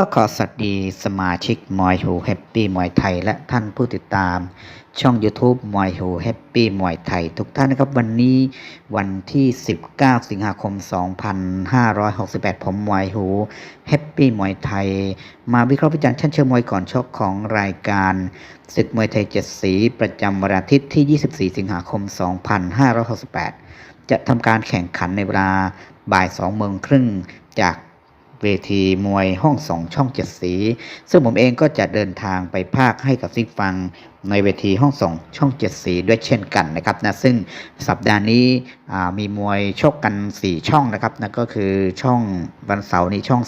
ก็ขอสวัสดีสมาชิกมอยหูแฮปปี้มวยไทย และท่านผู้ติดตาม ช่อง YouTube มอยหูแฮปปี้มวยไทย ทุกท่านนะครับวันนี้วันที่ 19 สิงหาคม 2568 ผมมอยหูแฮปปี้มวยไทย มาวิเคราะห์วิจารณ์ชั้นเชิงมวยก่อนชกของรายการศึกมวยไทยเจ็ดสี ประจำวันอาทิตย์ที่ 24 สิงหาคม 2568 จะทำการแข่งขันในเวลาบ่าย2โมงครึ่งจาก เวทีมวยห้องสองช่องเจ็ดสี ซึ่งผมเองก็จะเดินทางไปภาคให้กับซิกฟังในเวทีห้องสองช่องเจ็ดสีด้วยเช่นกันนะครับนะซึ่งสัปดาห์นี้มีมวยชกกัน 4 ช่องนะครับนะก็คือช่องวันเสาร์นี้ช่อง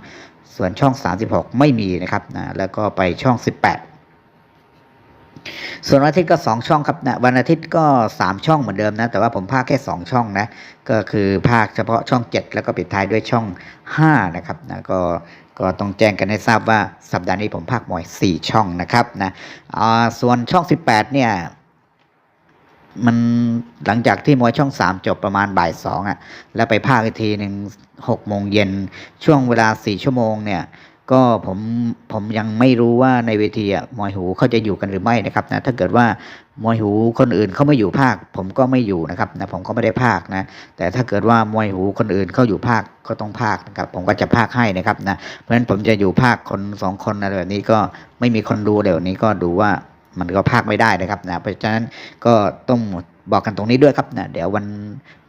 3 ส่วนช่อง 36 ไม่มีนะครับนะแล้วก็ไปช่อง 18 ส่วนวันอาทิตย์ก็ 2 ช่องครับนะวันอาทิตย์ก็ 3 ช่องเหมือนเดิมนะ แต่ว่าผมพากแค่ 2 ช่องนะ ก็คือภาคเฉพาะช่อง 7 แล้วก็ปิดท้ายด้วยช่อง 5 นะครับนะก็ก็ต้องแจ้งกันให้ทราบว่าสัปดาห์นี้ผมภาคมวย 4 ช่องนะครับนะอ่าส่วนช่อง 18 เนี่ยมันหลังจากที่มวยช่อง3จบประมาณบ่าย2อะแล้วไปภาคอีกทีหนึ่ง6โมงเย็นช่วงเวลา4ชั่วโมงเนี่ย ก็ผมผมยังไม่รู้ว่าในเวทีมวยหูเขาจะอยู่กันหรือไม่นะครับนะถ้าเกิดว่ามวยหูคนอื่นเขาไม่อยู่ภาค ผมก็ไม่อยู่นะครับนะผมก็ไม่ได้ภาคนะแต่ถ้าเกิดว่ามวยหูคนอื่นเขาอยู่ภาคก็ต้องภาคนะครับผมก็จะภาคให้นะครับนะเพราะฉะนั้นผมจะอยู่ภาคคนสองคนอะไรแบบนี้ก็ไม่มีคนดูเดี๋ยวนี้ก็ดูว่ามันก็ภาคไม่ได้นะครับนะเพราะฉะนั้นก็ต้อง บอกกันตรงนี้ด้วยครับนะเดี๋ยววัน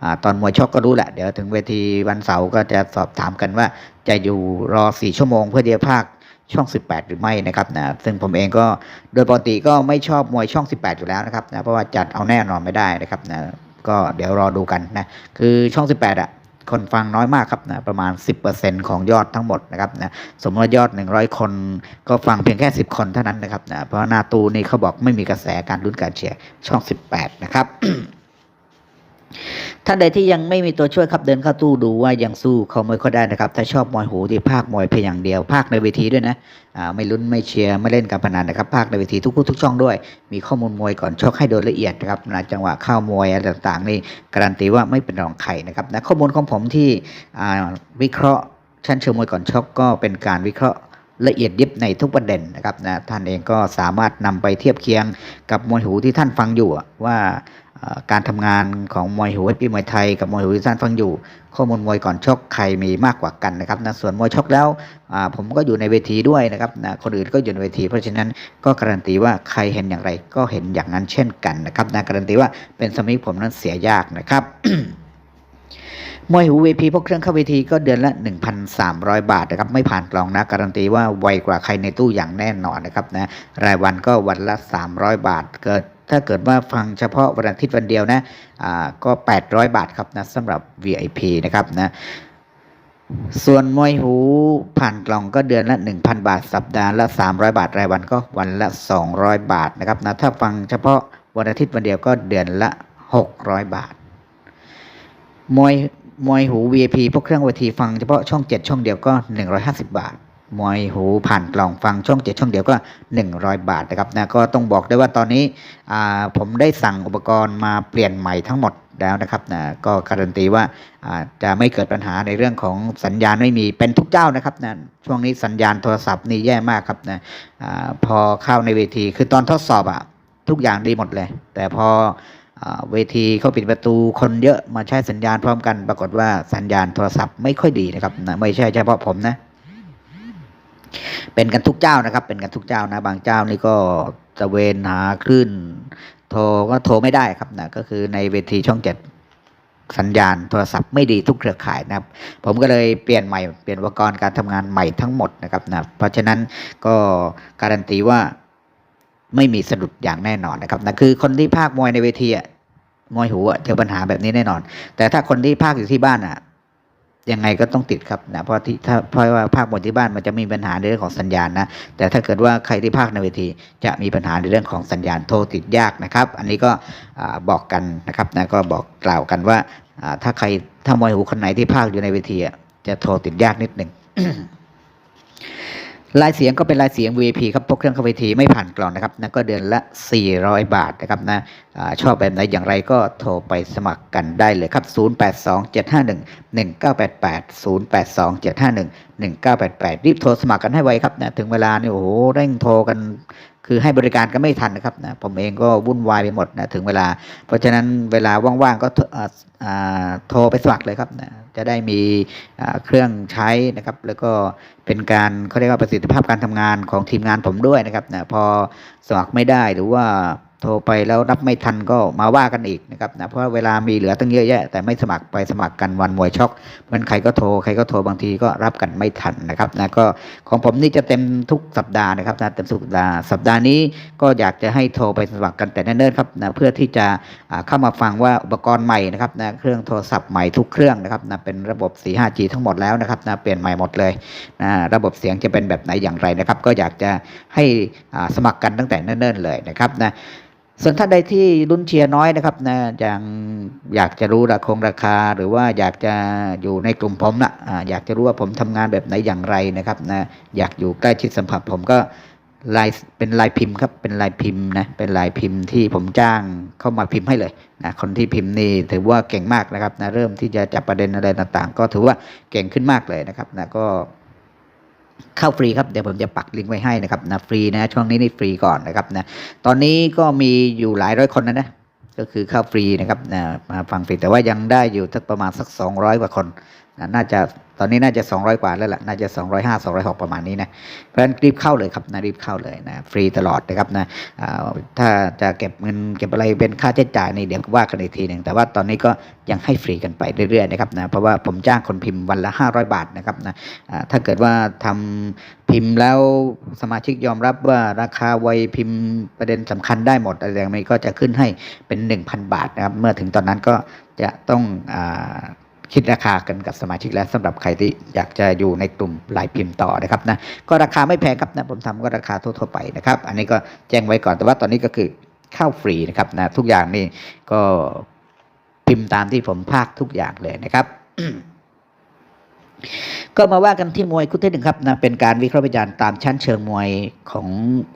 อตอนมวยชกก็รู้แหละ เดี๋ยวถึงเวทีวันเสาร์ก็จะสอบถามกันว่า จะอยู่รอ 4 ชั่วโมงเพื่อเดียภาคช่อง 18 หรือไม่นะครับนะซึ่งผมเองก็โดยปกติก็ไม่ชอบมวยช่อง 18 อยู่แล้วนะครับนะเพราะว่าจัดเอาแน่นอนไม่ได้นะครับนะก็เดี๋ยวรอดูกันนะคือช่อง 18อะ คนฟังน้อยมากครับนะประมาณ 10%ของยอดทั้งหมดนะครับนะสมมติว่ายอด 100 คนก็ฟังเพียงแค่ 10 คนเท่านั้นนะครับนะเพราะหนาตูนี่เขาบอกไม่มีกระแสการลุ้นการเชียร์ช่อง 18 นะครับ ท่านใดที่ยังไม่มีตัวช่วยครับเดินเข้าตู้ดูว่ายังสู้เขาไม่ค่อยได้นะครับ ถ้าชอบมวยหูที่ภาคมวยเพียงอย่างเดียว ภาคในเวทีด้วยนะอ่าไม่ลุ้นไม่เชียร์ไม่เล่นการพนันนะครับ ภาคในเวทีทุกคู่ทุกช่องด้วย มีข้อมูลมวยก่อนชกให้โดยละเอียดนะครับนะจังหวะเข้ามวยอะไรต่างๆนี่การันตีว่าไม่เป็นรองใครนะครับนะข้อมูลของผมที่อ่าวิเคราะห์ชั้นเชิงมวยก่อนชกก็เป็นการวิเคราะห์ละเอียดยิบในทุกประเด็นนะครับนะท่านเองก็สามารถนำไปเทียบเคียงกับมวยหูที่ท่านฟังอยู่ว่า การทำงานของมวยหูให้ปีมวยไทยกับมวยหูที่ท่านฟังอยู่ ข้อมูลมวยก่อนชกใครมีมากกว่ากันนะครับนะส่วนมวยชกแล้วผมก็อยู่ในเวทีด้วยนะครับนะคนอื่นก็อยู่ในเวที เพราะฉะนั้นก็การันตีว่าใครเห็นอย่างไร ก็เห็นอย่างนั้นเช่นกันนะครับนะการันตีว่าเป็นสมิธผมนั้นเสียยากนะครับมวยหูเวทีพวกเครื่องเข้าเวทีก็เดือนละ 1,300 บาทนะครับไม่ผ่านกล่องนะการันตีว่าไวกว่าใครในตู้อย่างแน่นอนนะครับนะรายวันก็วันละ 300 บาทเกิด ถ้าเกิดว่าฟังเฉพาะวันอาทิตย์วันเดียวนะอ่าก็ 800 บาทครับนะสำหรับ VIP นะครับนะส่วนมวยหูผ่านกล่องก็เดือนละ 1,000 บาท สัปดาห์ละ 300 บาท รายวันก็วันละ 200 บาทนะครับนะถ้าฟังเฉพาะวันอาทิตย์วันเดียวก็เดือนละ 600 บาท มวยมวยหู VIP พวกเครื่องเวทีฟังเฉพาะช่อง 7 ช่องเดียวก็ 150 บาท มวยหูผ่านกล่องฟังช่อง7ช่องเดียวก็ 100 บาทนะครับนะก็ต้องบอกได้ว่าตอนนี้ผมได้สั่งอุปกรณ์มาเปลี่ยนใหม่ทั้งหมดแล้วนะครับนะก็การันตีว่าจะไม่เกิดปัญหาในเรื่องของสัญญาณไม่มีเป็นทุกเจ้านะครับนะช่วงนี้สัญญาณโทรศัพท์นี่แย่มากครับนะอพอเข้าในเวทีคือตอนทดสอบอะทุกอย่างดีหมดเลย แต่พออเวทีเขาปิดประตูคนเยอะมาใช้สัญญาณพร้อมกัน ปรากฏว่าสัญญาณโทรศัพท์ไม่ค่อยดีนะครับนะไม่ใช่เฉพาะผมนะ เป็นกันทุกเจ้านะครับ เป็นกันทุกเจ้านะ บางเจ้านี่ก็ตะเวนหาคลื่นโทรก็โทรไม่ได้ครับนะก็คือในเวทีช่องเจ็ดสัญญาณโทรศัพท์ไม่ดีทุกเครือข่ายนะครับ ผมก็เลยเปลี่ยนใหม่เปลี่ยนอุปกรณ์การทำงานใหม่ทั้งหมดนะครับนะเพราะฉะนั้นก็การันตีว่าไม่มีสะดุดอย่างแน่นอนนะครับนะคือคนที่ภาคมวยในเวทีอะมวยหูอะเจอปัญหาแบบนี้แน่นอน แต่ถ้าคนที่ภาคอยู่ที่บ้านอะ ยังไงก็ต้องติดครับนะเพราะที่ถ้าเพราะว่าภาคบนที่บ้านมันจะมีปัญหาในเรื่องของสัญญาณนะแต่ถ้าเกิดว่าใครที่ภาคในเวทีจะมีปัญหาในเรื่องของสัญญาณโทรติดยากนะครับ อันนี้ก็บอกกันนะครับนะก็บอกกล่าวกันว่าถ้าใครถ้ามวยหูคนไหนที่ภาคอยู่ในเวทีจะโทรติดยากนิดหนึ่ง ลายเสียงก็เป็นลายเสียง VIP ครับพวกเครื่องเข้าเวทีไม่ผ่านกล่องนะครับนะก็เดือนละ 400 บาทนะครับนะอาชอบแบบไหนอย่างไรก็โทรไปสมัครกันได้เลยครับ 0827511988 0827511988 รีบโทรสมัครกันให้ไวครับนะถึงเวลานี่โอ้โหเร่งโทรกันคือให้บริการก็ไม่ทันนะครับนะผมเองก็วุ่นวายไปหมดนะถึงเวลา เพราะฉะนั้นเวลาว่างๆก็โทรไปสมัครเลยครับนะจะได้มีเครื่องใช้นะครับ แล้วก็ เป็นการเขาเรียกว่าประสิทธิภาพการทำงานของทีมงานผมด้วยนะครับนะพอสมัครไม่ได้หรือว่า โทรไปแล้วรับไม่ทันก็มาว่ากันอีกนะครับนะเพราะเวลามีเหลือตั้งเยอะแยะ แต่ไม่สมัครไปสมัครกันวันมวยช็อกมันใครก็โทรใครก็โทรบางทีก็รับกันไม่ทันนะครับนะก็ของผมนี่จะเต็มทุกสัปดาห์นะครับนะเต็มทุกสัปดาห์สัปดาห์นี้ก็อยากจะให้โทรไปสมัครกันแต่เนิ่นๆครับนะเพื่อที่จะเข้ามาฟังว่าอุปกรณ์ใหม่นะครับนะเครื่องโทรศัพท์ใหม่ทุกเครื่องนะครับนะเป็นระบบ 4-5G ทั้งหมดแล้วนะครับนะเปลี่ยนใหม่หมดเลยนะระบบเสียงจะเป็นแบบไหนอย่างไรนะครับ ก็อยากจะให้สมัครกันตั้งแต่เนิ่นๆเลยนะครับนะ ส่วนท่านใดที่รุ่นเชียร์น้อยนะครับนะยังอยากจะรู้ราคงราคา หรือว่าอยากจะอยู่ในกลุ่มผมนะอ่าอยากจะรู้ว่าผมทำงานแบบไหนอย่างไรนะครับนะอยากอยู่ใกล้ชิดสัมผัสผมก็ลายเป็นลายพิมพ์ครับเป็นลายพิมพ์นะเป็นลายพิมพ์ที่ผมจ้างเข้ามาพิมพ์ให้เลยนะคนที่พิมพ์นี่ถือว่าเก่งมากนะครับนะเริ่มที่จะจับประเด็นอะไรต่างๆ ก็ถือว่าเก่งขึ้นมากเลยนะครับนะก็ เข้าฟรีครับเดี๋ยวผมจะปักลิงก์ไว้ให้นะครับนะฟรีนะช่วงนี้นี่ฟรีก่อนนะครับนะตอนนี้ก็มีอยู่หลายร้อยคนนะนะก็คือเข้าฟรีนะครับนะมาฟังฟรีแต่ว่ายังได้อยู่ทักประมาณสัก 200 กว่าคนน่าจะตอนนี้น่าจะ 200 กว่าแล้วล่ะ น่าจะ 205 206 ประมาณนี้นะ เพราะฉะนั้นรีบเข้าเลยครับนะรีบเข้าเลยนะฟรีตลอดนะครับนะถ้าจะเก็บเงินเก็บอะไรเป็นค่าใช้จ่ายนี่เดี๋ยวว่ากันอีกทีหนึ่งแต่ว่าตอนนี้ก็ยังให้ฟรีกันไปเรื่อยๆนะครับนะเพราะว่าผมจ้างคนพิมพ์วันละ 500 บาทนะครับนะถ้าเกิดว่าทำพิมพ์แล้วสมาชิกยอมรับว่าราคาไวพิมพ์ประเด็นสำคัญได้หมดอะไรอย่างนี้ก็จะขึ้นให้เป็น 1,000 บาทนะครับเมื่อถึงตอนนั้นก็จะต้องอ คิดราคากันกับสมาชิกแล้วสำหรับใครที่อยากจะอยู่ในกลุ่มลายพิมพ์ต่อนะครับนะก็ราคาไม่แพงครับนะผมทำก็ราคาทั่วๆไปนะครับ อันนี้ก็แจ้งไว้ก่อนแต่ว่าตอนนี้ก็คือเข้าฟรีนะครับนะทุกอย่างนี่ก็พิมพ์ตามที่ผมภาคทุกอย่างเลยนะครับ ก็มาว่ากันที่มวยคู่ที่หนึ่งครับนะเป็นการวิเคราะห์วิจารณ์ตามชั้นเชิงมวยของ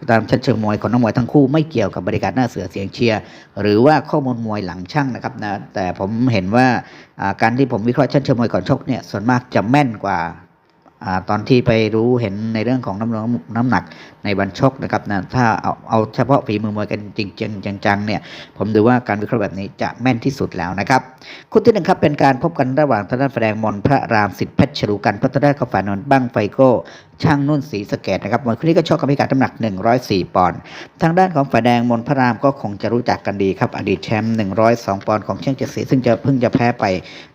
ตามชั้นเชิงมวยของนักมวยทั้งคู่ไม่เกี่ยวกับบริการหน้าเสือเสียงเชียร์หรือว่าข้อมูลมวยหลังช่างนะครับนะแต่ผมเห็นว่าอ่าการที่ผมวิเคราะห์ชั้นเชิงมวยก่อนชกเนี่ยส่วนมากจะแม่นกว่า อตอนที่ไปรู้เห็นในเรื่องของน้ำหนักน้ำหนักในวันชกนะครับนะถ้าเอาเอาเฉพาะฝีมือมวยกันจริงจังจังๆเนี่ยผมดูว่าการวิเคราะห์แบบนี้จะแม่นที่สุดแล้วนะครับคู่ที่หนึ่งครับเป็นการพบกันระหว่างทางด้านแสดงมนพระรามสิทธิ์เพชรชลูกันพัฒนาข้าฝานนท์บ้างไฟโก้ ช่างนุ่นศรีสเกดนะครับมวยคู่นี้ก็ชกกับพิกัดน้ำหนัก 104 ปอนด์ทางด้านของฝ่ายแดงมนพระรามก็คงจะรู้จักกันดีครับ อดีตแชมป์ 102 ปอนด์ของเชียงเจสีซึ่งจะเพิ่งจะแพ้ไป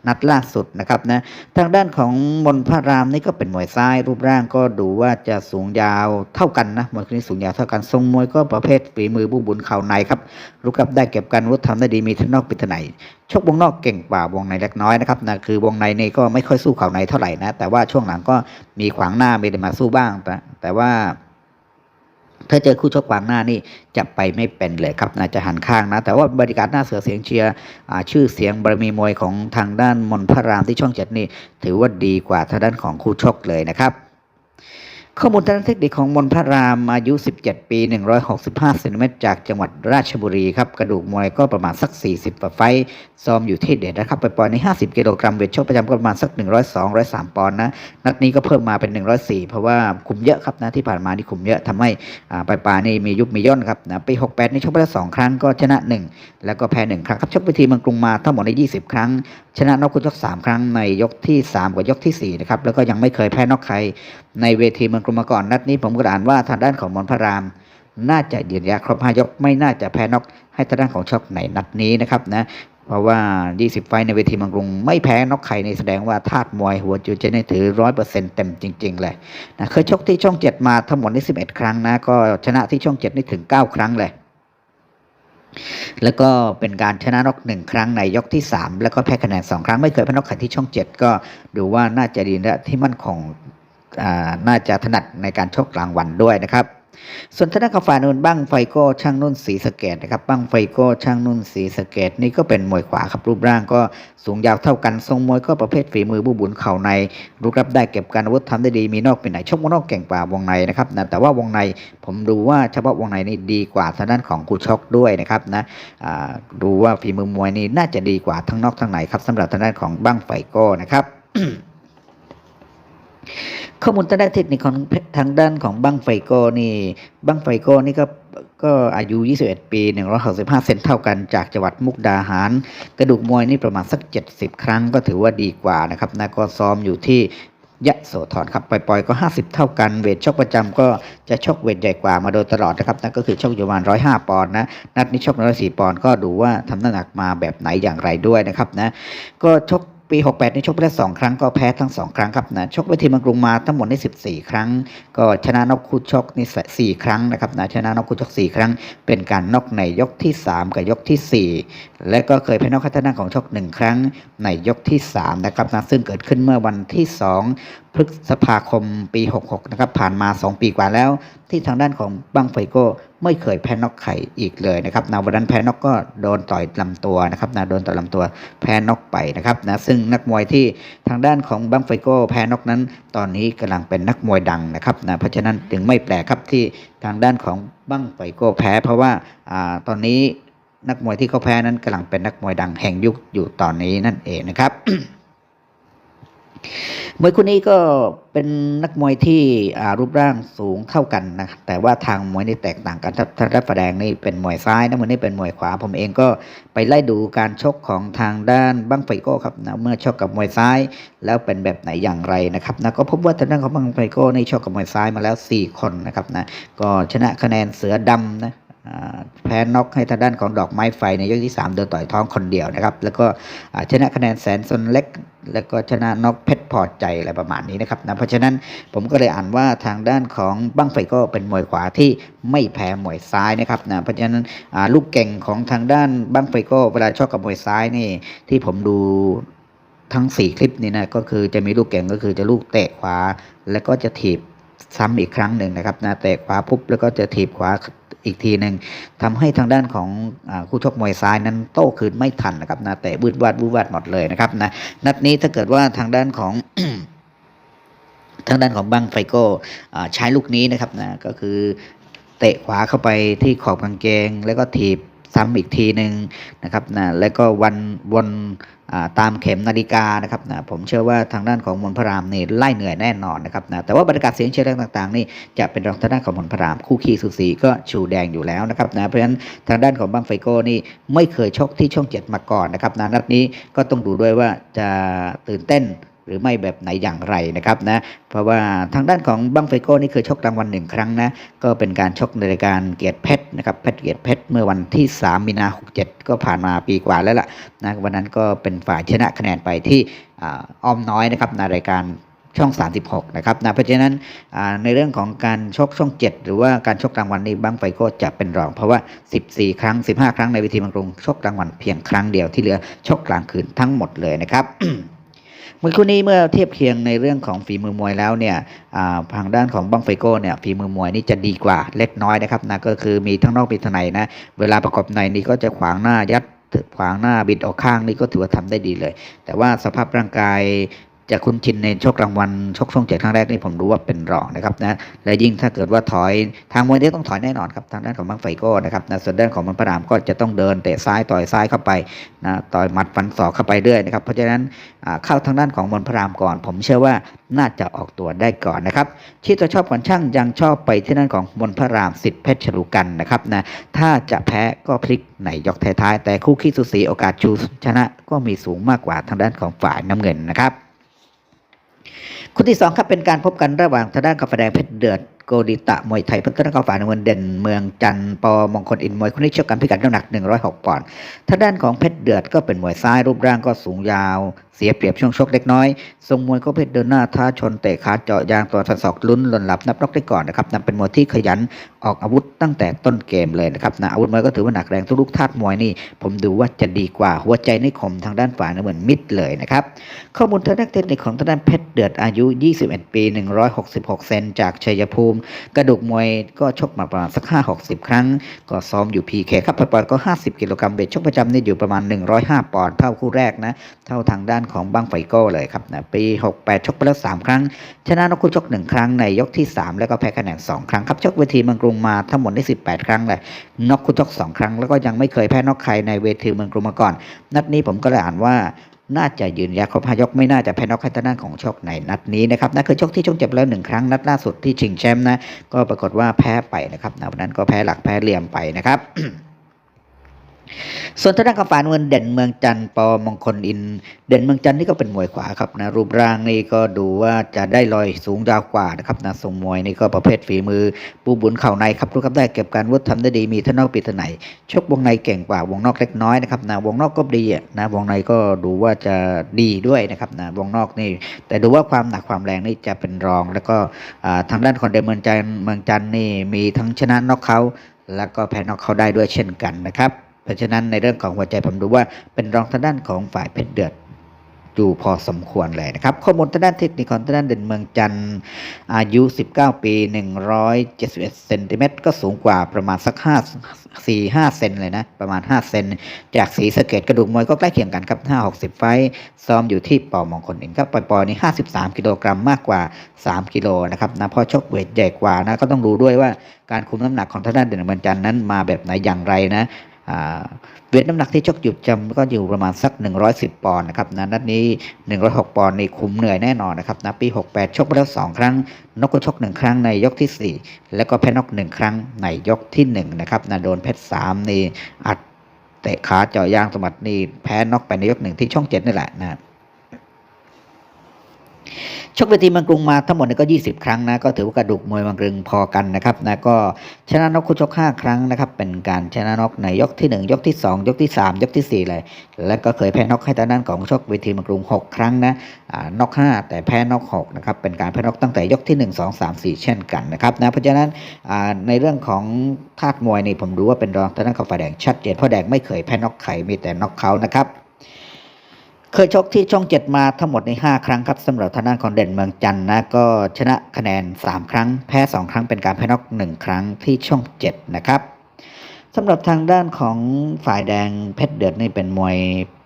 นัดล่าสุดนะครับนะทางด้านของมนพระรามนี่ก็เป็นมวยซ้ายรูปร่างก็ดูว่าจะสูงยาวเท่ากันนะมวยคู่นี้สูงยาวเท่ากันทรงมวยก็ประเภทฝีมือบุบุญเข่าในครับรุกรับได้เก็บการวุฒิทำได้ดีมีทั้งนอกปิดทั้งใน ชกวงนอกเก่งกว่าวงในเล็กน้อยนะครับนะคือวงในนี่ก็ไม่ค่อยสู้เข่าในเท่าไหร่นะ แต่ว่าช่วงหลังก็มีขวางหน้ามีได้มาสู้บ้าง แต่แต่ว่าถ้าเจอคู่ชกขวางหน้านี่จะไปไม่เป็นเลยครับน่าจะหันข้างนะ แต่ว่าบริการหน้าเสือเสียงเชียร์ชื่อเสียงบารมีมวยของทางด้านมนพระรามที่ช่องเจ็ดนี่ ถือว่าดีกว่าทางด้านของคู่ชกเลยนะครับ ข้อมูลทางด้านเทคนิคของมนพระรามอายุ 17 ปี 165เซนติเมตรจากจังหวัดราชบุรีครับ กระดูกมวยก็ประมาณสัก 40กว่าไฟซ้อมอยู่ที่เดชนะครับ ไปปอยใน 50 กิโลกรัมเวทชกประจำก็ประมาณสัก 102 103 ปอนด์นะ นัดนี้ก็เพิ่มมาเป็น 104 เพราะว่าคุมเยอะครับนะ ที่ผ่านมานี่คุมเยอะทำให้อ่าปลายปานี่มียุบมีย่นครับนะปี68 นี่ชกไปแล้ว2ครั้งก็ชนะ 1 แล้วก็แพ้ 1 ครั้งครับชกไปทีมืองกรุงมาทั้งหมดใน 20 ครั้ง ชนะนอกคู่ชก3ครั้งในยกที่ 3 กับยกทีสี่4นะครับแล้วก็ยังไม่เคยแพ้นอกใครในเวทีเมืองกรุงมก่อนนัดนี้ผมก็อ่านว่าทางด้านของมอนพระราม น่าจะยืนยาครบห้ายกไม่น่าจะแพ้นอกให้ทางด้านของชกในนัดนี้นะครับนะเพราะว่า 20 ไฟในเวทีมืองกรุง ไม่แพ้นอกใครในแสดงว่าธาตุมวยหัวจูเจนถือร้อยเต็มจริง ๆ เลยนะเคยชกที่ช่อง 7 มาทั้งหมดนี่11 ครั้งนะ ก็ชนะที่ช่อง 7 นี่ถึง 9 ครั้งเลย แล้วก็เป็นการชนะนอกหนึ่งครั้งในยกที่ 3 แล้วก็แพ้คะแนน 2 ครั้งไม่เคยแพ้นอกใครที่ช่อง 7 ก็ดูว่าน่าจะดีและที่มั่นคง น่าจะถนัดในการชกกลางวันด้วยนะครับ ส่วนทางด้านของฝ่านุ่นบ้างไฟโก้ช่างนุ่นสีสเกตนะครับบ้างไฟโก้ช่างนุ่นสีสเกตนี่ก็เป็นมวยขวาครับรูปร่างก็สูงยาวเท่ากันทรงมวยก็ประเภทฝีมือบูบุญเข่าในรุกรับได้เก็บการอาวุธทำได้ดีมีนอกเป็นไหนชกนอกเก่งกว่าวงในนะครับนะแต่ว่าวงในผมดูว่าเฉพาะวงในนี่ดีกว่าทางด้านของคู่ชกด้วยนะครับนะดูว่าฝีมือมวยนี่น่าจะดีกว่าทั้งนอกทั้งในครับสำหรับทางด้านของบ้างไฟโก้นะครับ ข้อมูลทางด้านเทคนิคของทางด้านของบั้งไฟโก้นี่บั้งไฟโก้นี่ก็ก็อายุ 21 ปี 165 เซนเท่ากันจากจังหวัดมุกดาหาร กระดูกมวยนี่ประมาณสัก 70 ครั้งก็ถือว่าดีกว่านะครับนะก็ซ้อมอยู่ที่ยะโสธรครับปล่อยๆก็ 50 เท่ากัน เวทชกประจำก็จะชกเวทใหญ่กว่ามาโดยตลอดนะครับนั่นก็คือชกอยู่ประมาณ105 ปอนด์นะ นัดนี้ชก104ปอนด์ก็ดูว่าทำน้ำหนักมาแบบไหนอย่างไรด้วยนะครับนะ ก็ชก ปี 68 นี่ชกไปได้2ครั้งก็แพ้ทั้ง 2 ครั้งครับนะชกไปทีมังกรุงมาทั้งหมดนี่14 ครั้ง ก็ชนะนอกคู่ชกนี่4ครั้งนะครับนะชนะนอกคู่ชก 4 ครั้ง เป็นการนอกในยกที่ 3 กับยกทีสี่4 และก็เคยแพ้นอกคัตนาของชก 1 ครั้งในยกที่3นะครับนะซึ่งเกิดขึ้นเมื่อวันที่ 2พฤษภาคมปี 66 นะครับ ผ่านมา 2 ปีกว่าแล้ว ที่ทางด้านของบังไฟโก้ไม่เคยแพ้นอกไข่อีกเลยนะครับนะวันนั้นแพ้นอกก็โดนต่อยลำตัวนะครับนะโดนต่อยลำตัวแพ้นอกไปนะครับนะซึ่งนักมวยที่ทางด้านของบังไฟโก้แพ้นอกนั้น ตอนนี้กำลังเป็นนักมวยดังนะครับนะเพราะฉะนั้นจึงไม่แปลกครับที่ทางด้านของบังไฟโก้แพ้ เพราะว่าอ่าตอนนี้นักมวยที่เขาแพ้นั้นกำลังเป็นนักมวยดังแห่งยุคอยู่ตอนนี้นั่นเองนะครับ มวยคู่นี้ก็เป็นนักมวยที่รูปร่างสูงเท่ากันนะแต่ว่าทางมวยนี่แตกต่างกันถ้าถ้ารับแดงนี่เป็นมวยซ้ายนะมวยนี่เป็นมวยขวา ผมเองก็ไปไล่ดูการชกของทางด้านบังไฟโก้ครับนะเมื่อชกกับมวยซ้าย แล้วเป็นแบบไหนอย่างไรนะครับนะก็พบว่าทางด้านของบังไฟโก้นี่ชกกับมวยซ้ายมาแล้ว 4 คนนะครับนะก็ชนะคะแนนเสือดำนะ แพ้น็อกให้ทางด้านของดอกไม้ไฟในยกที่ 3 เดินต่อยท้องคนเดียวนะครับ แล้วก็ชนะคะแนนแสนสนเล็ก แล้วก็ชนะน็อกเพชรพอใจอะไรประมาณนี้นะครับนะเพราะฉะนั้นผมก็เลยอ่านว่าทางด้านของบั้งไฟก็เป็นมวยขวาที่ไม่แพ้มวยซ้ายนะครับนะเพราะฉะนั้นลูกเก่งของทางด้านบั้งไฟก็เวลาชอบกับมวยซ้ายนี่ที่ผมดูทั้ง 4 คลิปนี้นะก็คือจะมีลูกเก่งก็คือจะลูกเตะขวา แล้วก็จะถีบซ้ำอีกครั้งหนึ่งนะครับนะเตะขวาปุ๊บแล้วก็จะถีบขวา อีกทีหนึ่งทำให้ทางด้านของอคู่ชกมวยซ้ายนั้นโต้คืนไม่ทันนะครับนะแต่บืดวาดบูดวาดหมดเลยนะครับนะนัดนี้ถ้าเกิดว่าทางด้านของทางด้านของบังไฟโก้ใช้ลูกนี้นะครับนะก็คือเตะขวาเข้าไปที่ขอบกางเกง แล้วก็ถีบ ซ้ำอีกทีหนึ่งนะครับนะแล้วก็วันวนตามเข็มนาฬิกานะครับนะผมเชื่อว่าทางด้านของมนพระรามนี่ไล่เหนื่อยแน่นอนนะครับนะแต่ว่าบรรยากาศเสียงเชียร์แรงต่างๆนี่จะเป็นรองทางด้านของมนพระรามคู่ขี้สุสีก็ชูแดงอยู่แล้วนะครับนะเพราะฉะนั้นทางด้านของบังไฟโก้นี่ไม่เคยชกที่ช่องเจ็ดมาก่อนนะครับนะนัดนี้ก็ต้องดูด้วยว่าจะตื่นเต้น หรือไม่แบบไหนอย่างไรนะครับนะเพราะว่าทางด้านของบังไฟโก้นี่เคยชกรางวัลหนึ่งครั้งนะก็เป็นการชกในรายการเกียรติเพชรนะครับเพชรเกียรติเพชรเมื่อวันที่ 3 มีนา67 ก็ผ่านมาปีกว่าแล้วล่ะนะวันนั้นก็เป็นฝ่ายชนะคะแนนไปที่อ้อมน้อยนะครับในรายการช่อง 36 นะครับนะเพราะฉะนั้นในเรื่องของการชกช่อง 7 หรือว่าการชกรางวัลนี้บังไฟโก้จะเป็นรอง เพราะว่า 14 ครั้ง 15 ครั้งในเวทีบางกรุงชกรางวัลเพียงครั้งเดียวที่เหลือชกกลางคืนทั้งหมดเลยนะครับ เมื่อคู่นี้เมื่อเทียบเคียงในเรื่องของฝีมือมวยแล้วเนี่ยทางด้านของบังไฟโก้เนี่ยฝีมือมวยนี่จะดีกว่าเล็กน้อยนะครับนะก็คือมีทั้งนอกมีทั้งในนะเวลาประกอบในนี่ก็จะขวางหน้ายัดขวางหน้าบิดออกข้างนี่ก็ถือว่าทำได้ดีเลย แต่ว่าสภาพร่างกาย จะคุ้นชินในชกรางวัลชกช่องเจ็ดครั้งแรกนี่ผมรู้ว่าเป็นรองนะครับนะและยิ่งถ้าเกิดว่าถอยทางมวยนี่ต้องถอยแน่นอนครับทางด้านของบังไฟโก้นะครับนะส่วนด้านของมันพระรามก็จะต้องเดินเตะซ้ายต่อยซ้ายเข้าไปนะต่อยหมัดฟันศอกเข้าไปเรื่อยนะครับเพราะฉะนั้นเข้าทางด้านของมนต์พระรามก่อน ผมเชื่อว่าน่าจะออกตัวได้ก่อนนะครับที่ตัวชอบก่อนช่างยังชอบไปที่นั่นของมนต์พระรามสิทธิเพชรฉลูกันนะครับนะถ้าจะแพ้ก็พลิกในยกท้ายๆแต่คู่ขี้สุสีโอกาสชูชนะก็มีสูงมากกว่าทางด้านของฝ่ายน้ำเงินนะครับ คู่ที่สองครับเป็นการพบกันระหว่างทางด้านกาแฟแดงเพชรเดือด กดิตะมวยไทยเพัฒนากาฝ่ายน้ำเงินเด่นเมืองจันทร์ปอมงคลอินมวยคนนี้ชกกันพิกัดน้ำหนัก 106ปอนด์ทางด้านของเพชรเดือดก็เป็นมวยซ้ายรูปร่างก็สูงยาว เสียเปรียบช่วงชกเล็กน้อย ทรงมวยก็เพชรเดินหน้าท้าชนเตะขาเจาะยางตัวทันศอกลุ้นหล่นหลับนับน็อกได้ก่อนนะครับนั่นเป็นมวยที่ขยันออกอาวุธตั้งแต่ต้นเกมเลยนะครับนะอาวุธมวยก็ถือว่าหนักแรงทุกลูกท่ามวยนี่ ผมดูว่าจะดีกว่าหัวใจนิคมทางด้านฝ่ายน้ำเงินมิดเลยนะครับข้อมูลทางด้านเทคนิคของทางด้านเพชรเดือดอายุ 21 ปี 166 เซนจากชัยภูมิกระดูกมวยก็ชกมาประมาณสัก5-60ครั้ง ก็ซ้อมอยู่พีเคครับปล่อยๆก็50กิโลกรัมเบสชกประจำนี่อยู่ประมาณ105ปอนด์เท่าคู่แรกนะ เท่าทางด้านของบังไฟโก้เลยครับนะปี68ชกไปแล้ว3ครั้ง ชนะนกคู่ชก1ครั้งในยกที่3แล้วก็แพ้คะแนน2ครั้งครับชกเวทีเมืองกรุงมาทั้งหมดได้18ครั้งเลยนกคู่ชก2ครั้ง แล้วก็ยังไม่เคยแพ้นกใครในเวทีเมืองกรุงมาก่อน นัดนี้ผมก็เลยอ่านว่า น่าจะยืนยาครบห้ายกไม่น่าจะแพ้น็อกให้ทางด้านของโชคในนัดนี้นะครับนั่นคือโชกที่ช่องเจ็บแล้วหนึ่งครั้งนัดล่าสุดที่ชิงแชมป์นะก็ปรากฏว่าแพ้ไปนะครับนะวันนั้นก็แพ้หลักแพ้เหลี่ยมไปนะครับ ส่วนทางด้านกฝานเงินเด่นเมืองจันทร์ปอมงคลอิน เด่นเมืองจันทร์นี่ก็เป็นมวยขวาครับนะรูปร่างนี่ก็ดูว่าจะได้ลอยสูงยาวกว่านะครับนะทรงมวยนี่ก็ประเภทฝีมือ ปูบุญเข่าในครับรู้ครับได้เก็บการวุฒิทำได้ดีมีท่านนอกปีทไหนชกวงในเก่งกว่าวงนอกเล็กน้อยนะครับนะวงนอกก็ดีนะวงในก็ดูว่าจะดีด้วยนะครับนะวงนอกนี่ แต่ดูว่าความหนักความแรงนี่จะเป็นรอง แล้วก็ทางด้านของเดนเมืองจันทร์เมืองจันทร์นี่มีทั้งชนะนอกเขาแล้วก็แพ้นอกเขาได้ด้วยเช่นกันนะครับ เพราะฉะนั้นในเรื่องของหัวใจผมดูว่าเป็นรองทางด้านของฝ่ายเพชรเดือดอยู่พอสมควรเลยนะครับ ข้อมูลทางด้านเทคนิคของทางด้านเด่นเมืองจันทร์อายุ 19 ปี 171เซนติเมตรก็สูงกว่าประมาณสัก 5 4 5 เซนเลยนะ ประมาณ 5 เซน จากสีสะเกตกระดูกมวยก็ใกล้เคียงกันครับ 5 60 ไฟซ้อมอยู่ที่ปอมองคลเองครับปอยปอยนี่53 กิโลกรัมมากกว่า 3 กิโลนะครับนะพราะชกเวทใหญ่กว่านะก็ต้องดูด้วยว่าการคุมน้ำหนักของทางด้านเด่นเมืองจันทร์นั้นมาแบบไหนอย่างไรนะ เวทน้ำหนักที่ชกหยุดจำก็อยู่ประมาณสัก 110 ปอนด์นะครับนะนัดนี้ 106 ปอนด์นี่คุมเหนื่อยแน่นอนนะครับนะปี 68 ชกไปแล้ว 2 ครั้ง นกก็ชก 1 ครั้งในยกทีสี่ 4 แล้วก็แพ้นก 1 ครั้งในยกที่ 1 นะครับนะโดนเพชร3นี่อัดเตะขาเจาะยางสมัดนี่แพ้นกไปในยกหนึ่งที่ช่อง7นี่แหละนะ ชกเวทีมืองกรุงมาทั้งหมดเนี่ยก็ 20 ครั้งนะก็ถือว่ากระดูกมวยมืองกรุงพอกันนะครับนะก็ชนะนกคู่ชก 5 ครั้งนะครับเป็นการชนะนกในยกที่ 1 ยกที่ 2 ยกที่ 3 ยกทีสี่4 เลย แล้วก็เคยแพ้นกให้ทางด้านของชกเวทีมืองกรุง 6 ครั้งนะนก 5 แต่แพ้นก6นะครับเป็นการแพ้นกตั้งแต่ยกที่ 1 2 3 4 เช่นกันนะครับนะเพราะฉะนั้นในเรื่องของธาตุมวยนี่ผมรู้ว่าเป็นรองทางด้านของฝ่ายแดงชัดเจนเพราะแดงไม่เคยแพ้นกไข่มีแต่นกเขานะครับ เคยชกที่ช่องเจ็ดมาทั้งหมดใน 5 ครั้งครับสำหรับทางด้านของเด่นเมืองจันนะก็ชนะคะแนน 3 ครั้ง แพ้ 2 ครั้งเป็นการแพ้นอก 1 ครั้งที่ช่อง7นะครับสำหรับทางด้านของฝ่ายแดงเพชรเดือดนี่เป็นมวย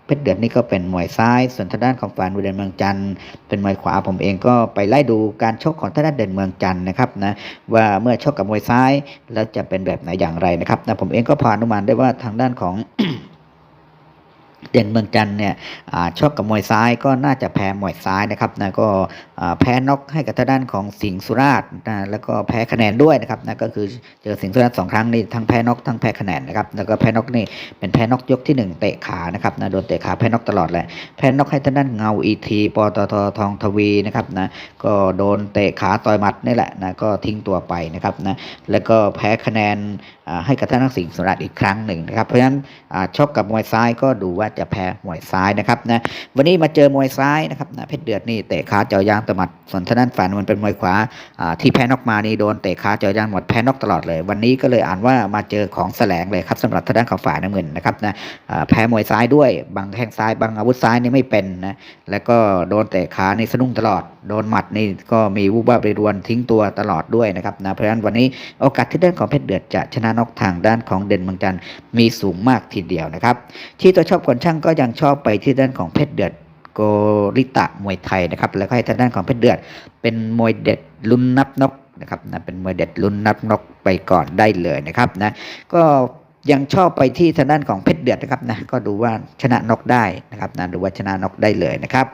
เพชรเดือดนี่ก็เป็นมวยซ้าย ส่วนทางด้านของฝ่ายเด่นเมืองจันเป็นมวยขวาผมเองก็ไปไล่ดูการชกของทางด้านเด่นเมืองจันนะครับนะว่าเมื่อชกกับมวยซ้ายแล้วจะเป็นแบบไหนอย่างไรนะครับนะผมเองก็พานุมานได้ว่าทางด้านของ เด่นเมืองจันเนี่ยอ่าชกกับมวยซ้ายก็น่าจะแพ้มวยซ้ายนะครับนะก็ แพ้น็อกให้กับทางด้านของสิงห์สุราษฎร์นะแล้วก็แพ้คะแนนด้วยนะครับนะก็คือเจอสิงห์สุราษฎร์สองครั้งนี่ทั้งแพ้น็อกทั้งแพ้คะแนนนะครับแล้วก็แพ้น็อกนี่เป็นแพ้น็อกยกที่หนึ่งเตะขานะครับนะโดนเตะขาแพ้น็อกตลอดเลยแพ้น็อกให้ทางด้านเงาอีทีปตททองทวีนะครับนะก็โดนเตะขาต่อยหมัดนี่แหละนะก็ทิ้งตัวไปนะครับนะแล้วก็แพ้คะแนนอ่าให้กับทางด้านสิงห์สุราษฎร์อีกครั้งหนึ่งนะครับเพราะฉะนั้นอ่าชกกับมวยซ้ายก็ดูว่าจะแพ้มวยซ้ายนะครับนะวันนี้มาเจอมวยซ้ายนะครับนะเพชรเดือดนี่เตะขาเจาะยางตะหมัดส่วนทางด้านฝันมันเป็นมวยขวาที่แพ้นอกมานี่โดนเตะขาเจาะยางหมดแพ้นอกตลอดเลย วันนี้ก็เลยอ่านว่ามาเจอของแสลงเลยครับสำหรับทางด้านของฝ่ายน้ำเงินนะครับนะแพ้มวยซ้ายด้วยบางแข้งซ้ายบางอาวุธซ้ายนี่ไม่เป็นนะแล้วก็โดนเตะขาในสะดุ้งตลอด โดนหมัดนี่ก็มีวุบวับไปรวนทิ้งตัวตลอดด้วยนะครับนะเพราะฉะนั้นวันนี้โอกาสที่ด้านของเพชรเดือดจะชนะนอกทางด้านของเด่นเมืองจันทร์มีสูงมากทีเดียวนะครับที่ตัวชอบคนช่างก็ยังชอบไปที่ด้านของเพชรเดือด กริตะมวยไทยนะครับ แล้วก็ให้ทางด้านของเพชรเดือด เป็นมวยเด็ดลุ้นนับนกนะครับนะเป็นมวยเด็ดลุ้นนับนกไปก่อนได้เลยนะครับนะก็ยังชอบไปที่ทางด้านของเพชรเดือดนะครับนะก็ดูว่าชนะนกได้นะครับนะดูว่าชนะนกได้เลยนะครับ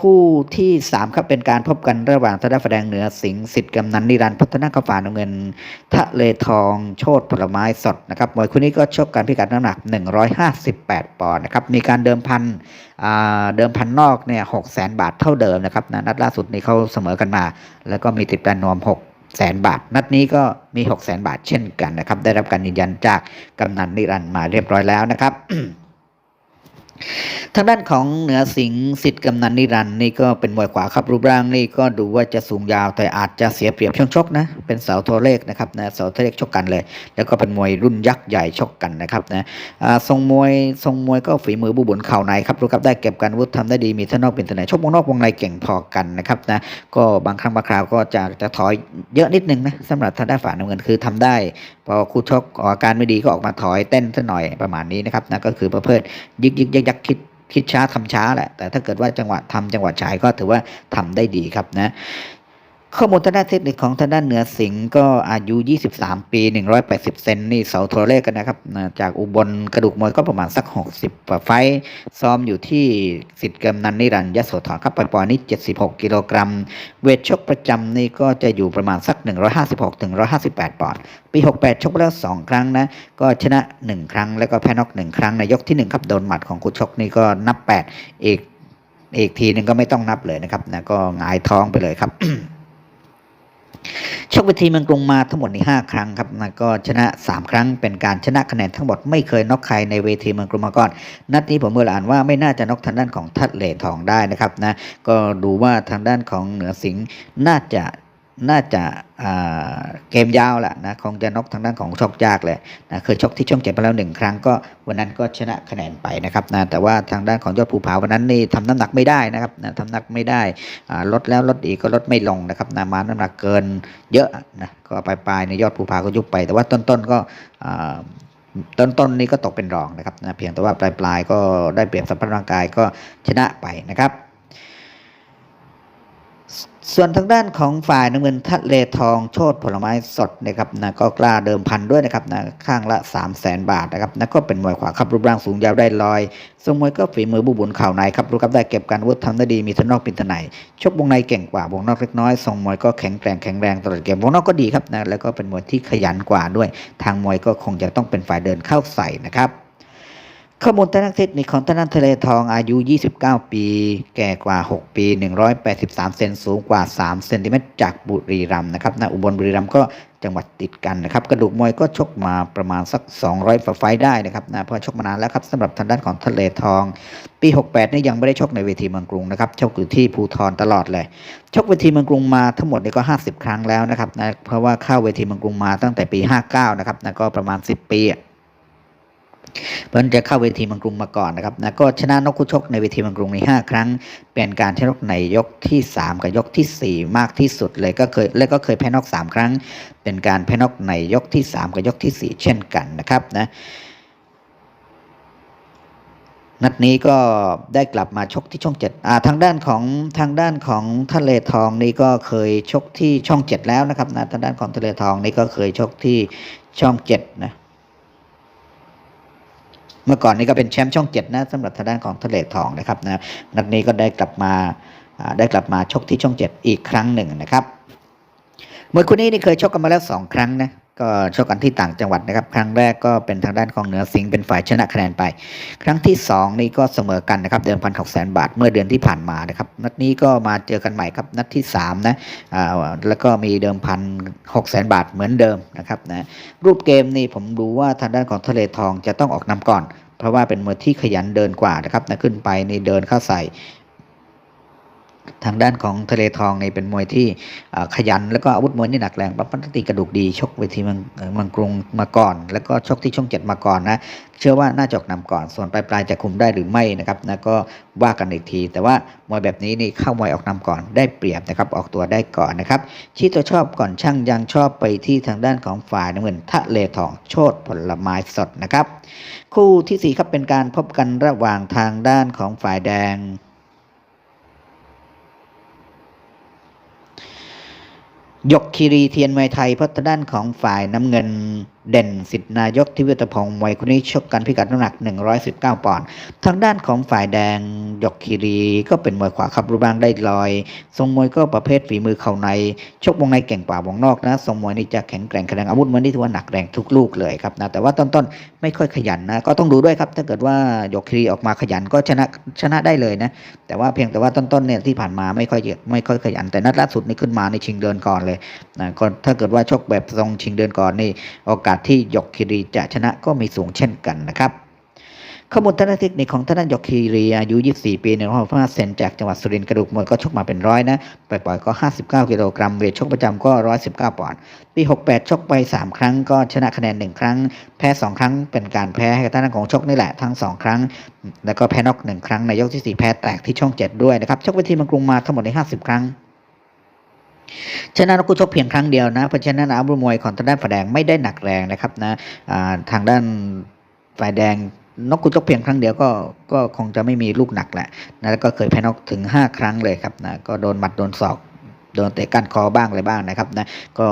คู่ที่3ครับเป็นการพบกันระหว่างทาด้าแสดงเหนือสิงห์สิทธิ์กำนันนิรันด์พัฒนากฟ้าน้ำเงิน ทะเลทองโชตผลไม้สดนะครับมวยคู่นี้ก็ชกกันพิกัดน้ำหนัก 158 ปอนด์นะครับมีการเดิมพันเดิมพันนอกเนี่ยหกแสนบาทเท่าเดิมนะครับนะนัดล่าสุดนี้เขาเสมอกันมา แล้วก็มีติดการนวม6แสนบาท นัดนี้ก็มี6แสนบาทเช่นกันนะครับ ได้รับการยืนยันจากกำนันนิรันด์มาเรียบร้อยแล้วนะครับ ทางด้านของเหนือสิงห์สิทธิ์กำนันนิรันด์นี่ก็เป็นมวยขวาครับรูปร่างนี่ก็ดูว่าจะสูงยาวแต่อาจจะเสียเปรียบช่วงชกนะ เป็นเสาโทเลขนะครับนะเสาโทเลขชกกันเลย แล้วก็เป็นมวยรุ่นยักษ์ใหญ่ชกกันนะครับนะอ่าทรงมวยทรงมวยก็ฝีมือบุบุญเข่าในครับรู้ครับได้เก็บการวุธทำได้ดีมีท่านนอกเป็นตัวไนชกวงนอกวงในเก่งพอกันนะครับนะก็บางครั้งบางคราวก็จะจะถอยเยอะนิดนึงนะสำหรับทางด้านฝ่ายน้ำเงินคือทำได้ พอคู่ชกออกอาการไม่ดีก็ออกมาถอยเต้นซะหน่อยประมาณนี้นะครับนะก็คือประเภทยึกยึกยักยักคิดคิดช้าทำช้าแหละแต่ถ้าเกิดว่าจังหวะทำจังหวะฉายก็ถือว่าทำได้ดีครับนะ ข้อมูลทางด้านเทคนิคของทางด้านเหนือสิงห์ก็อายุ 23 ปี 180 เซนนี่เสาโทรเลขกันนะครับ จากอุบลกระดูกมวยก็ประมาณสัก 60กว่าไฟ ซ้อมอยู่ที่สิทธิ์กำนันนิรันยโสธรครับปล่อนี่ 76 กิโลกรัม เวทชกประจำนี่ก็จะอยู่ประมาณสัก 156ถึง158 ปอนด์ ปี 68 ชกแล้ว 2 ครั้งนะ ก็ชนะ 1 ครั้งแล้วก็แพ้น็อก 1 ครั้งในยกทีหนึ่1 ครับโดนหมัดของคู่ชกนี่ก็นับ 8 อีกอีกทีหนึ่งก็ไม่ต้องนับเลยนะครับนะก็หงายท้องไปเลยครับ ชกเวทีเมืองกรุงมาทั้งหมดในห้าครั้งครับนะก็ชนะ 3 ครั้งเป็นการชนะคะแนนทั้งหมดไม่เคยน็อกใครในเวทีเมืองกรุงมาก่อน นัดนี้ผมเมื่ออ่านว่าไม่น่าจะน็อกทางด้านของทัดเลทองได้นะครับนะก็ดูว่าทางด้านของเหนือสิงห์น่าจะ น่าจะเกมยาวแหละนะคงจะนอกทางด้านของชกยากเลยนะเคยชกที่ช่องเจ็ดไปแล้วหนึ่งครั้งก็วันนั้นก็ชนะคะแนนไปนะครับนะแต่ว่าทางด้านของยอดภูผาวันนั้นนี่ทำน้ำหนักไม่ได้นะครับนะทำหนักไม่ได้อ่าลดแล้วลดอีกก็ลดไม่ลงนะครับนามาน้ำหนักเกินเยอะนะก็ปลายปลายๆในยอดภูผาก็ยุบไป แต่ว่าต้นๆก็อ่าต้นๆนี้ก็ตกเป็นรองนะครับนะเพียงแต่ว่าปลายปลายๆก็ได้เปรียบสัมรรถร่างกายก็ชนะไปนะครับ ส่วนทางด้านของฝ่ายน้ำเงินทัดเลทองโชดผลไม้สดนะครับนะก็กล้าเดิมพันด้วยนะครับนะข้างละ 3 0 0แสนบาทนะครับนะก็เป็นมวยขวาครับรูปร่างสูงยาวได้ลอยทรงมวยก็ฝีมือบุบุญเข่าในครับรู้ครับได้เก็บการวุธทำได้ดีมีทนอกป็นทนายชกวงในเก่งกว่าวงนอกเล็กน้อยทรงมวยก็แข็งแกร่งแข็งแรงตลอดเกมวงนอกก็ดีครับนะแล้วก็เป็นมวยที่ขยันกว่าด้วย ทางมวยก็คงจะต้องเป็นฝ่ายเดินเข้าใส่นะครับ ข้อมูลทางด้านเทคนิคของทางด้านทะเลทองอายุ 29 ปี แก่กว่า 6 ปี 183 เซนสูงกว่า 3 เซนติเมตรจากบุรีรัมย์นะครับนะอุบลบุรีรัมย์ก็จังหวัดติดกันนะครับ กระดูกมวยก็ชกมาประมาณสัก 200ฝ่าไฟได้นะครับนะเพราะชกมานานแล้วครับสำหรับทางด้านของทะเลทอง ปี 68 นี่ยังไม่ได้ชกในเวทีเมืองกรุงนะครับชกอยู่ที่ภูทรตลอดเลย ชกเวทีเมืองกรุงมาทั้งหมดนี่ก็ 50 ครั้งแล้วนะครับนะเพราะว่าเข้าเวทีเมืองกรุงมาตั้งแต่ปี 59 นะครับนะก็ประมาณ 10 ปี เพราะฉะนั้นจะเข้าเวทีเมังกรุงมาก่อนนะครับนะก็ชนะนกคู่ชกในเวทีเมังกรุงใน5ครั้ง เป็นการชนะในยกที่ 3 กับยกทีสี่ 4 มากที่สุดเลยก็เคยและก็เคยแพ้นอก 3 ครั้ง เป็นการแพ้นอกในยกที่ 3 กับยกทีสี่4 เช่นกันนะครับนะนัดนี้ก็ได้กลับมาชกที่ช่องเจ็ดอ่าทางด้านของทางด้านของทะเลทองนี่ก็เคยชกที่ช่องเจ็ดแล้วนะครับนะทางด้านของทะเลทองนี่ก็เคยชกที่ช่องเจ็ดนะ มื่อก่อนนี้ก็เป็นแชมป์ช่องเจ็ดนะสำหรับทางด้านของทะเลทองนะครับนะนัดนี้ก็ได้กลับมาได้กลับมาชกที่ช่องเจ็ดอีกครั้งหนึ่งนะครับมวยคู่นี้นี่เคยชกกันมาแล้วสองครั้งนะ ก็ชกกันที่ต่างจังหวัดนะครับ ครั้งแรกก็เป็นทางด้านของเหนือสิงห์เป็นฝ่ายชนะคะแนนไป ครั้งที่สองนี่ก็เสมอกันนะครับเดิมพันหกแสนบาทเมื่อเดือนที่ผ่านมานะครับนัดนี้ก็มาเจอกันใหม่ครับนัดที่สามนะอ่าแล้วก็มีเดิมพันหกแสนบาทเหมือนเดิมนะครับนะรูปเกมนี่ผมดูว่าทางด้านของทะเลทองจะต้องออกนำก่อน เพราะว่าเป็นมวยที่ขยันเดินกว่านะครับนะขึ้นไปในเดินเข้าใส่ ทางด้านของทะเลทองนี่เป็นมวยที่ขยัน แล้วก็อาวุธมวยนี่หนักแรงปั๊บปัตติกระดูกดีชกเวทีเมืองกรุงมาก่อน แล้วก็ชกที่ช่องเจ็ดมาก่อนนะเชื่อว่าน่าจะออกนำก่อน ส่วนปลายปลายๆจะคุมได้หรือไม่นะครับนะก็ว่ากันอีกที แต่ว่ามวยแบบนี้นี่เข้ามวยออกนำก่อนได้เปรียบนะครับออกตัวได้ก่อนนะครับชี้ตัวชอบก่อนช่างยังชอบไปที่ทางด้านของฝ่ายน้ำเงินทะเลทองโชดผลไม้สดนะครับ คู่ที่สี่ครับเป็นการพบกันระหว่างทางด้านของฝ่ายแดง ยกคีรีเทียนมวยไทยเพราะทางด้านของฝ่ายน้ำเงิน เด่นสิทธินายกทิวิตพงศ์มวยคนนี้ชกกันพิกัดน้ำหนัก 119 ปอนด์ทางด้านของฝ่ายแดงยกคีรีก็เป็นมวยขวาขับรูปร่างได้ลอย ทรงมวยก็ประเภทฝีมือเข่าใน ชกวงในเก่งกว่าวงนอกนะทรงมวยนี่จะแข็งแกร่งแข็งแรงอาวุธมันนี่ถือว่าหนักแรงทุกลูกเลยครับนะแต่ว่าต้นๆไม่ค่อยขยันนะก็ต้องดูด้วยครับถ้าเกิดว่ายกคีรีออกมาขยันก็ชนะชนะได้เลยนะแต่ว่าเพียงแต่ว่าต้นๆเนี่ยที่ผ่านมาไม่ค่อยไม่ค่อยขยันแต่นัดล่าสุดนี่ขึ้นมาในชิงเดินก่อนเลยนะก็ถ้าเกิดว่าชกแบบทรงชิงเดินก่อนนี่โอกาสที่ยกคีรีจะชนะก็มีสูงเช่นกันนะครับข้อมูลทางด้านเทคนิคของทางด้านยกคีรีอายุ 24 ปี165เซนจากจังหวัดสุรินทร์กระดูกมวยก็ชกมาเป็นร้อยนะปล่อยๆก็ 59 กิโลกรัมเวทชกประจำก็ 119 ปอนด์ปี 68 ชกไป 3 ครั้งก็ชนะคะแนน 1 ครั้ง แพ้ 2 ครั้งเป็นการแพ้ให้กับทางด้านของชกนี่แหละทั้ง 2 ครั้ง แล้วก็แพ้น็อกหนึ่งครั้งในยกที่ 4 แพ้แตกที่ช่อง 7 ด้วยนะครับชกเวทีมังกรุงมาทั้งหมดใน 50 ครั้ง ชนะนกคู่ชกเพียงครั้งเดียวนะ เพราะฉะนั้นอาวุธมวยของทางด้านฝ่ายแดงไม่ได้หนักแรงนะครับนะทางด้านฝ่ายแดงนกคู่ชกเพียงครั้งเดียวก็ก็คงจะไม่มีลูกหนักแหละนะแล้วก็เคยแพ้นกถึง 5 ครั้งเลยครับนะก็โดนหมัดโดนศอกโดนเตะก้านคอบ้างอะไรบ้างนะครับนะก็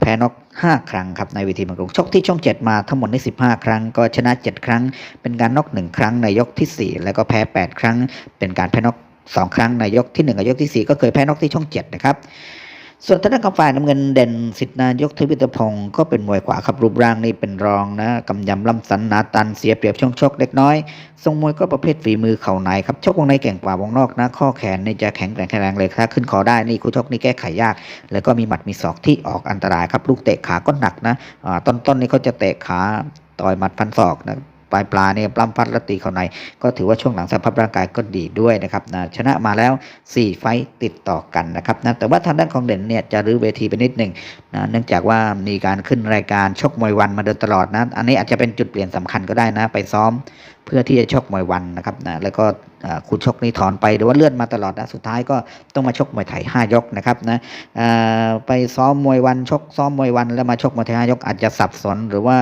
แพ้นก 5 ครั้งครับในเวทีมืองกรชกที่ช่อง 7 มาทั้งหมดใน15 ครั้ง ก็ชนะ 7 ครั้ง เป็นการนอก 1 ครั้งในยกทีสี่4 แล้วก็แพ้ 8 ครั้ง เป็นการแพ้น็ สอก2ครั้งในยกที่1กับยกทีสี่4 ก็เคยแพ้น็อกที่ช่อง7นะครับส่วนทางด้านของฝ่ายน้ำเงินเด่นสิทธนายกทวิตพงศ์ก็เป็นมวยขวาครับรูปร่างนี่เป็นรองนะกำยำลำสันหนาตันเสียเปรียบช่วงชกเล็กน้อย ทรงมวยก็ประเภทฝีมือเข่าในครับชกวงในเก่งกว่าวงนอกนะข้อแขนนี่จะแข็งแกร่งแข็งแรงเลยถ้าขึ้นคอได้นี่คู่ชกนี่แก้ไขยาก แล้วก็มีหมัดมีศอกที่ออกอันตรายครับลูกเตะขาก็หนักนะต้นๆนี่เขาจะเตะขาต่อยหมัดพันศอกนะ ปลายปลาเนี่ยปล้ำฟัดและตีเข่าใน ก็ถือว่าช่วงหลังสภาพร่างกายก็ดีด้วยนะครับนะชนะมาแล้ว 4 ไฟติดต่อกันนะครับนะแต่ว่าทางด้านของเด่นเนี่ยจะรื้อเวทีไปนิดหนึ่งนะเนื่องจากว่ามีการขึ้นรายการชกมวยวันมาโดยตลอดนะอันนี้อาจจะเป็นจุดเปลี่ยนสำคัญก็ได้นะไปซ้อมเพื่อที่จะชกมวยวันนะครับนะแล้วก็คู่ชกนี้ถอนไปหรือว่าเลื่อนมาตลอดนะสุดท้ายก็ต้องมาชกมวยไทย 5 ยกนะครับนะไปซ้อมมวยวันชกซ้อมมวยวันแล้วมาชกมวยไทย 5 ยกอาจจะสับสนหรือว่า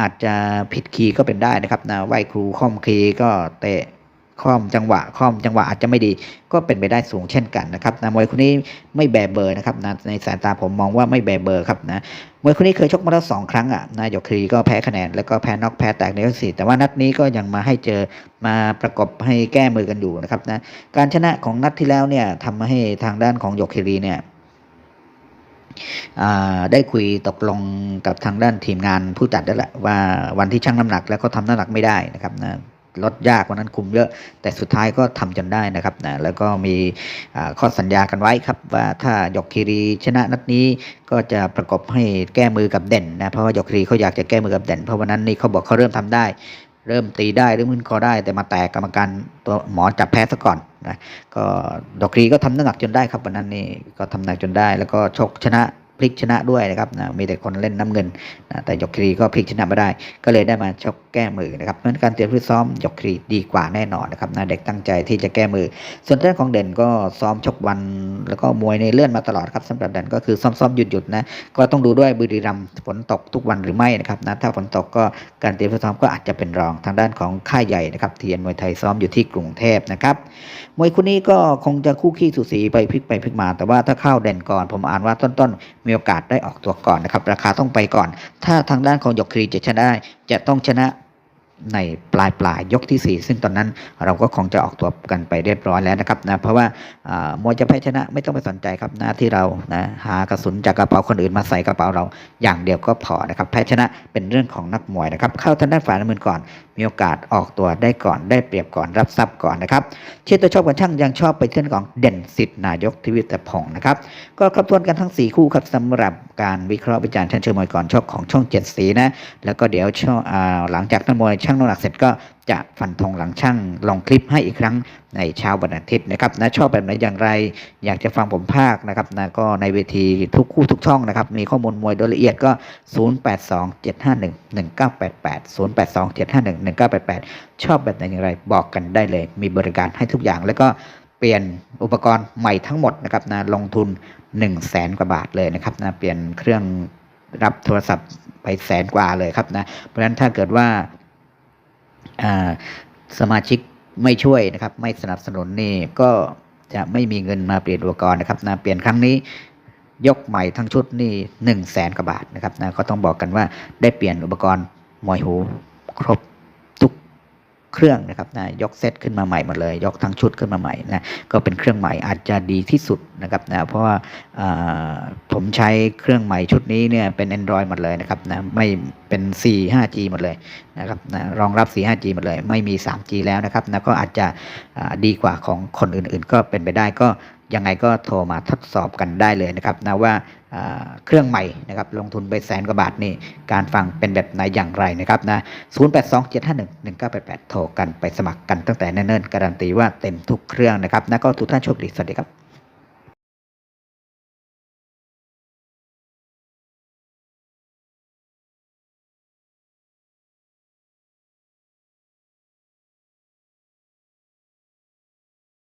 อาจจะผิดคีย์ก็เป็นได้นะครับนะไหวครูข้อมคีย์ก็เตะข้อมจังหวะข้อมจังหวะอาจจะไม่ดีก็เป็นไปได้สูงเช่นกันนะครับนะมวยคนนี้ไม่แบเบอร์นะครับนะในสายตาผมมองว่าไม่แบเบอร์ครับนะมวยคนนี้เคยชกมาแล้วสองครั้งอะนายกครีก็แพ้คะแนนแล้วก็แพ้น็อกแพ้แตกในยกสี่แต่ว่านัดนี้ก็ยังมาให้เจอมาประกบให้แก้มือกันอยู่นะครับนะการชนะของนัดที่แล้วเนี่ยทำให้ทางด้านของยกครีเนี่ย ได้คุยตกลงกับทางด้านทีมงานผู้จัดแล้วแหละว่าวันที่ชั่งน้ำหนักแล้วก็ทำน้ำหนักไม่ได้นะครับนะลดยากวันนั้นคุมเยอะ แต่สุดท้ายก็ทำจนได้นะครับนะแล้วก็มีข้อสัญญากันไว้ครับ ว่าถ้ายกคีรีชนะนัดนี้ก็จะประกบให้แก้มือกับเด่นนะเพราะว่ายกคีรีเขาอยากจะแก้มือกับเด่น เพราะวันนั้นนี่เขาบอกเขาเริ่มทำได้ เริ่มตีได้เริ่มขึ้นคอได้ แต่มาแตกกรรมการตัวหมอจับแพ้ซะก่อน นะก็ดอกรีก็ทำน้ำหนักจนได้ครับวันนั้นนี่ก็ทำหนักจนได้ แล้วก็ชกชนะ ลิกชนะด้วยนะครับนะมีแต่คนเล่นน้ำเงินนะแต่ยกครีก็พลิกชนะไม่ได้ ก็เลยได้มาชกแก้มือนะครับเพราะการเตรียมฟิตซ้อมยกครีดีกว่าแน่นอนนะครับนะเด็กตั้งใจที่จะแก้มือ ส่วนเรื่องของเด่นก็ซ้อมชกวัน แล้วก็มวยในเลื่อนมาตลอดครับสำหรับเด่นก็คือซ้อมๆหยุดๆนะก็ต้องดูด้วยบุรีรัมย์ฝนตกทุกวันหรือไม่นะครับนะถ้าฝนตกก็การเตรียมฟิตซ้อมก็อาจจะเป็นรองทางด้านของค่ายใหญ่นะครับเทียนมวยไทยซ้อมอยู่ที่กรุงเทพนะครับมวยคู่นี้ก็คงจะคู่ขี้สูสีไปพลิกไปพลิกมา แต่ว่าถ้าเข้าเด่นก่อนผมอ่านว่าต้นๆมีโอกาสได้ออกตัวก่อนนะครับ ราคาต้องไปก่อน ถ้าทางด้านของหยกครีจะชนะ จะต้องชนะ ในปลายปลายยกที่ 4 ซึ่งตอนนั้นเราก็คงจะออกตัวกันไปเรียบร้อยแล้วนะครับนะเพราะว่ามวยจะแพ้ชนะไม่ต้องไปสนใจครับหน้าที่เรานะหากระสุนจากกระเป๋าคนอื่นมาใส่กระเป๋าเราอย่างเดียวก็พอนะครับแพ้ชนะเป็นเรื่องของนักมวยนะครับเข้าทางด้านฝ่ายน้ำเงินก่อน มีโอกาสออกตัวได้ก่อนได้เปรียบก่อนรับทรัพย์ก่อนนะครับเชื่อตัวชอบกันช่างยังชอบไปเช่นของเด่นสิทธิ์นายกทวิตพงศ์นะครับก็ครบถ้วนกันทั้ง 4 คู่ครับสำหรับการวิเคราะห์วิจารณ์ชั้นเชิงมวยก่อนชกของช่องเจ็ดสีนะแล้วก็เดี๋ยวช่อหลังจากนักมวยชช่างน้ำหนักเสร็จก็จะฟันธงหลังช่างลองคลิปให้อีกครั้งในเช้าวันอาทิตย์นะครับนะชอบแบบไหนอย่างไร อยากจะฟังผมภาคนะครับนะก็ในเวทีทุกคู่ทุกช่องนะครับ มีข้อมูลมวยโดยละเอียดก็ 0827511988 0827511988 ชอบแบบไหนอย่างไรบอกกันได้เลย มีบริการให้ทุกอย่างแล้วก็เปลี่ยนอุปกรณ์ใหม่ทั้งหมดนะครับนะลงทุน 1 0 0 0 0แสนกว่าบาทเลยนะครับนะเปลี่ยนเครื่องรับโทรศัพท์ไปแสนกว่าเลยครับนะเพราะฉะนั้นถ้าเกิดว่า สมาชิกไม่ช่วยนะครับ ไม่สนับสนุนนี่ก็จะไม่มีเงินมาเปลี่ยนอุปกรณ์นะครับนะเปลี่ยนครั้งนี้ยกใหม่ทั้งชุดนี่หนึ่งแสนกว่าบาทนะครับนะก็ต้องบอกกันว่าได้เปลี่ยนอุปกรณ์มวยหูครบ เครื่องนะครับนะยกเซตขึ้นมาใหม่หมดเลย ยกทั้งชุดขึ้นมาใหม่นะก็เป็นเครื่องใหม่อาจจะดีที่สุดนะครับนะเพราะว่าผมใช้เครื่องใหม่ชุดนี้เนี่ยเป็น Android หมดเลยนะครับนะไม่เป็น 4 5G หมดเลยนะครับนะรองรับ 4 5G หมดเลย ไม่มี 3G แล้วนะครับนะก็อาจจะดีกว่าของคนอื่นๆ ก็เป็นไปได้ก็ยังไงก็โทรมาทดสอบกันได้เลยนะครับนะว่า เครื่องใหม่นะครับลงทุนไปแสนกว่าบาทนี่การฟังเป็นแบบไหนอย่างไรนะครับนะ0827511988โทรกันไปสมัครกันตั้งแต่เนิ่นๆการันตีว่าเต็มทุกเครื่องนะครับนะก็ทุกท่านโชคดีสวัสดีครับ